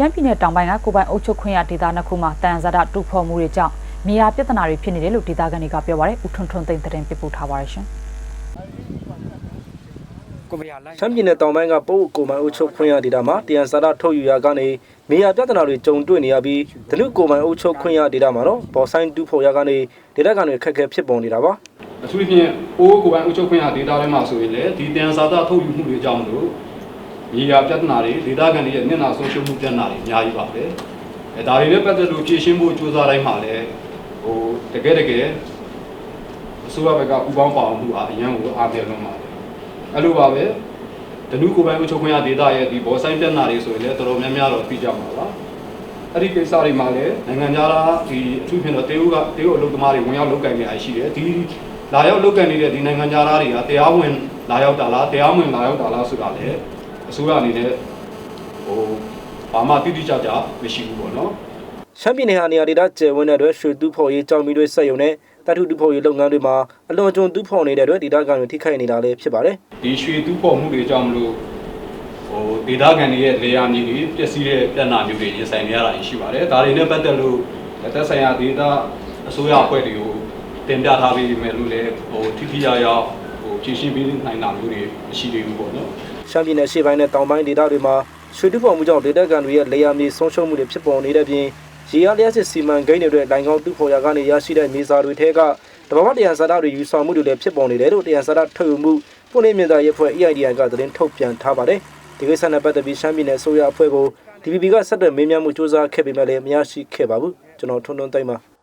ရှမ်းပြည်နယ်တောင်ပိုင်းကကိုပိုင်အုပ်ချုပ်ခွင့်ရဒေသနှစ်ခုမှာတန်ဇာတတူဖော်မှုတွေကြောင့်မြေယာပြဿနာတွေဖြစ်နေတယ်လို့ဒေသခံတွေကပြောပါတယ်။ဦးထွန်းထွန်းသိန်းသတင်းပေးပို့ထားပါတယ်ရှင်။ကိုမရလိုက်ရှမ်းပြည်နယ်တောင်ပိုင်းကပို့ကိုမိုင်အုပ်ချုပ်ခွင့်ရဒေသမှာတယန်စာရထုတ်ယူရာကနေမြေယာပြဿနာတွေကြုံတွေ့နေရပြီးဒနုကိုမိုင်အုပ်ချုပ်ခွင့်ရဒေသမှာတော့ပေါ်ဆိုင်တူဖို့ရာကနေဒေသခံတွေခက်ခဲဖြစ်ပေါ်နေတာပါအထူးသဖြင့်အိုးကိုယ်ပိုင်အုပ်ချုပ်ခွင့်ရဒေတာထဲမှာဆိုရင်လည်းဒီတန်စာသားထုတ်ယူမှုတွေကြောင့်မလို့ မြေယာပြဿနာတွေဒေတာကန်တွေရဲ့မျက်နှာဆုံးရှုံးမှုပြဿနာတွေအများကြီးပါပဲအဲဒါတွေနဲ့ပတ်သက်လို့ဖြေရှင်းဖို့ကြိုးစားတိုင်းမှာလည်းဟိုတကယ်တကယ်အစိုးရဘက်ကပူးပေါင်းပါအောင်မှုအားအရန်ကိုအားပြည့်လုံးပါတယ်အဲ့လိုပါပဲဒနုကိုယ်ပိုင်အုပ်ချုပ်ခွင့်ရဒေတာရဲ့ဒီဘောဆိုင်ပြဿနာတွေဆိုရင်လည်းတော်တော်များများတော့ပြီးကြမှာပါအဲ့ဒီကိစ္စတွေမှာလည်းနိုင်ငံသားဒီအထူးဖြင့်တော့တေယုကတေယုအလုပ်သမားတွေဝင်ရောက်လုပ်ကိုင်နေရရှိတယ်ဒီလာရောက်လုပ်ကန်နေတဲ့ဒီနိုင်ငံသားတွေကတရားဝင်လာရောက်တာလားတရားဝင်လာရောက်တာလားဆိုတာလည်း အစိုးရအနေနဲ့ဟိုဘာမှတိတိကျကျမရှိဘူးပေါ့နော်ရှမ်းပြည်နယ်ဟာနေရာဒေသကျယ်ဝန်းတဲ့အတွက်ရွှေတူးဖော်ရေးကြောင်မီတွေစက်ရုံနဲ့တတုတူးဖော်ရေးလုပ်ငန်းတွေမှာအလွန်ကျွံတူးဖော်နေတဲ့အတွက်ဒေသခံတွေထိခိုက်နေတာလည်းဖြစ်ပါတယ်ဒီရွှေတူးဖော်မှုတွေကြောင့်မလို့ဟိုဒေသခံတွေရဲ့လေယာမြေတွေပျက်စီးတဲ့ပြဿနာမျိုးတွေရင်ဆိုင်နေရတာရှိပါတယ်ဒါတွေနဲ့ပတ်သက်လို့သက်ဆိုင်ရာဒေသအစိုးရအဖွဲ့တွေကိုတင်ပြထားပြီးမယ်လို့လည်းဟိုထိထိရောက်ရောက်ဟိုဖြည့်ရှင်းပေးနိုင်တာမျိုးတွေမရှိသေးဘူးပေါ့နော် ရှမ်းပြည်နယ်ရှေ့ပိုင်းနဲ့တောင်ပိုင်းဒေသတွေမှာရွှေတူးဖော်မှုကြောင့်ဒေသခံတွေရဲ့လေယာမြေဆုံးရှုံးမှုတွေဖြစ်ပေါ်နေတဲ့ပြင်ရေအားလျှက်စစ်စီမံကိန်းတွေအတွက်လိုင်ကောင်းတူးဖော်ရာကနေရရှိတဲ့မြေစာတွေထဲကတဘာဝတရားစာရတွေယူဆောင်မှုတွေလည်းဖြစ်ပေါ်နေတယ်လို့တရားစာရထုတ်ယူမှုပုနေမြင့်သားရဲဖွဲ့ EIDI ကသတင်းထုတ်ပြန်ထားပါတယ်ဒီကိစ္စနဲ့ပတ်သက်ပြီးရှမ်းပြည်နယ်အစိုးရအဖွဲ့ကို DPP ကဆက်သွယ်မေးမြန်းမှုစ조사ခဲ့ပေမဲ့လည်းမရရှိခဲ့ပါဘူးကျွန်တော်ထွန်းထွန်းသိမ်းပါ